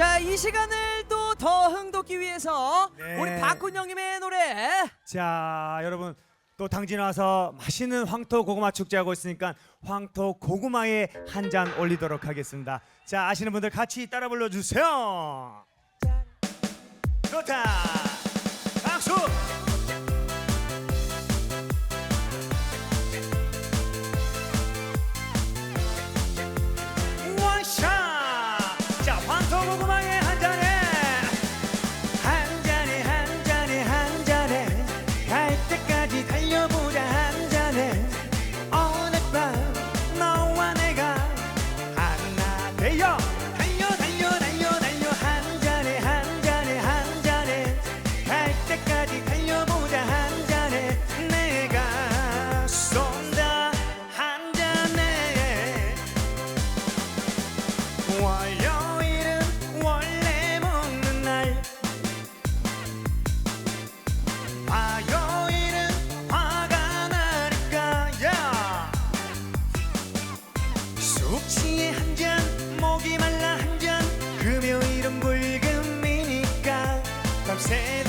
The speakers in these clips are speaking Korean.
자, 이 시간을 또 더 흥돋기 위해서 네. 우리 박군 형님의 노래 자 여러분 또 당진 와서 맛있는 황토 고구마 축제 하고 있으니까 황토 고구마에 한 잔 올리도록 하겠습니다. 자 아시는 분들 같이 따라 불러주세요. 좋다. 하나 upset.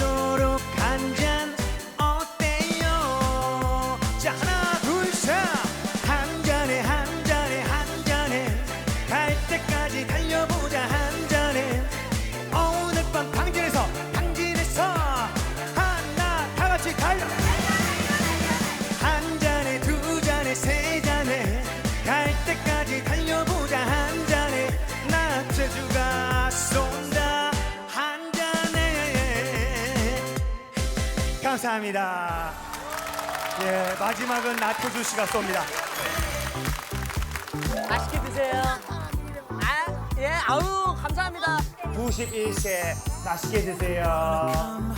감사합니다. 예 마지막은 나태주 씨가 쏩니다. 맛있게 드세요. 아, 예, 아우 감사합니다. 91세 맛있게 드세요.